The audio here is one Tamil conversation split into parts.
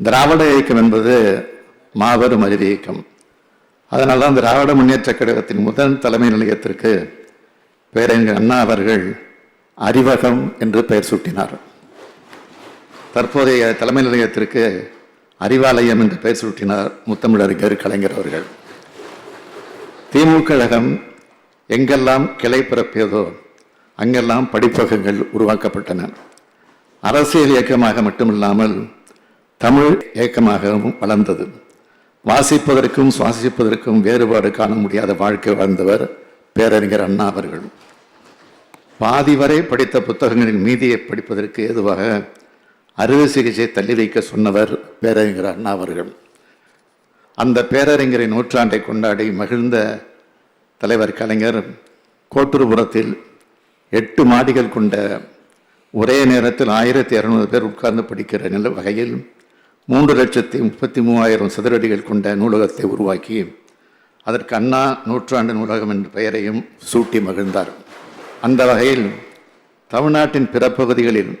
திராவிட இயக்கம் என்பது மாபெரும் அறிவு இயக்கம். அதனால தான் திராவிட முன்னேற்ற கழகத்தின் முதல் தலைமை நிலையத்திற்கு பேரறிஞர் அண்ணா அவர்கள் அறிவகம் என்று பெயர் சூட்டினார். தற்போதைய தலைமை நிலையத்திற்கு அறிவாலயம் என்று பெயர் சூட்டினார் முத்தமிழறிஞர் கலைஞர் அவர்கள். திமுக கழகம் எங்கெல்லாம் கிளை பிறப்பியதோ அங்கெல்லாம் படிப்பகங்கள் உருவாக்கப்பட்டன. அரசியல் இயக்கமாக மட்டுமில்லாமல் தமிழ் இயக்கமாகவும் வளர்ந்தது. வாசிப்பதற்கும் சுவாசிப்பதற்கும் வேறுபாடு காண முடியாத வாழ்க்கை வாழ்ந்தவர் பேரறிஞர் அண்ணா அவர்கள். பாதி வரை படித்த புத்தகங்களின் மீதியை படிப்பதற்கு ஏதுவாக அறுவை சிகிச்சை தள்ளி வைக்க சொன்னவர் பேரறிஞர் அண்ணா அவர்கள். அந்த பேரறிஞரின் நூற்றாண்டை கொண்டாடி மகிழ்ந்த தலைவர் கலைஞர் கோட்டூர்புரத்தில் எட்டு மாடிகள் கொண்ட ஒரே நேரத்தில் ஆயிரத்தி இரநூறு பேர் உட்கார்ந்து படிக்கிற நில வகையில் மூன்று லட்சத்தி முப்பத்தி மூவாயிரம் சதுரடிகள் கொண்ட நூலகத்தை உருவாக்கி அதற்கு அண்ணா நூற்றாண்டு நூலகம் என்ற பெயரையும் சூட்டி மகிழ்ந்தார். அந்த வகையில் தமிழ்நாட்டின் பிற பகுதிகளில்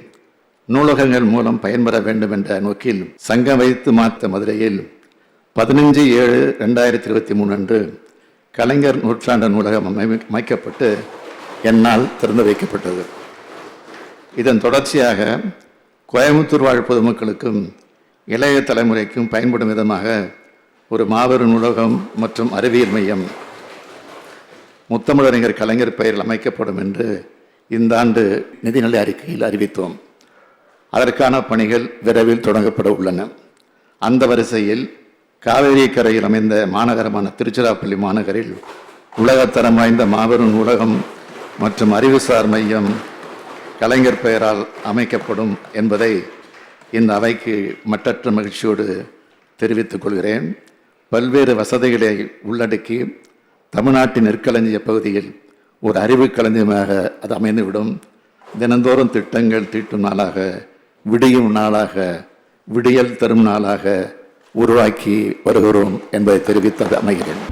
நூலகங்கள் மூலம் பயன்பெற வேண்டும் என்ற நோக்கில் சங்கம் வைத்து மாத்த மதுரையில் பதினஞ்சு ஏழு ரெண்டாயிரத்தி இருபத்தி மூணு அன்று கலைஞர் நூற்றாண்டு நூலகம் அமை- அமைக்கப்பட்டு என்னால் திறந்து வைக்கப்பட்டது. இதன் தொடர்ச்சியாக கோயம்புத்தூர் வாழ் பொதுமக்களுக்கும் இளைய தலைமுறைக்கும் பயன்படும் விதமாக ஒரு மாபெரும் நூலகம் மற்றும் அறிவியல் மையம் முத்தமிழறிஞர் கலைஞர் பெயரில் அமைக்கப்படும் என்று இந்த ஆண்டு நிதிநிலை அறிக்கையில் அறிவித்தோம். அதற்கான பணிகள் விரைவில் தொடங்கப்பட உள்ளன. அந்த வரிசையில் காவேரி கரையில் அமைந்த மாநகரமான திருச்சிராப்பள்ளி மாநகரில் உலகத்தரம் வாய்ந்த மாபெரும் நூலகம் மற்றும் அறிவுசார் மையம் கலைஞர் பெயரால் அமைக்கப்படும் என்பதை இந்த அவைக்கு மட்டற்ற மகிழ்ச்சியோடு தெரிவித்துக் கொள்கிறேன். பல்வேறு வசதிகளை உள்ளடக்கி தமிழ்நாட்டின் நெற்களஞ்சிய பகுதியில் ஒரு அறிவு களஞ்சியமாக அது அமைந்துவிடும். தினந்தோறும் திட்டங்கள் தீட்டும் நாளாக விடியும் நாளாக விடியல் தரும் நாளாக உருவாக்கி வருகிறோம் என்பதை தெரிவித்து அமைகிறேன்.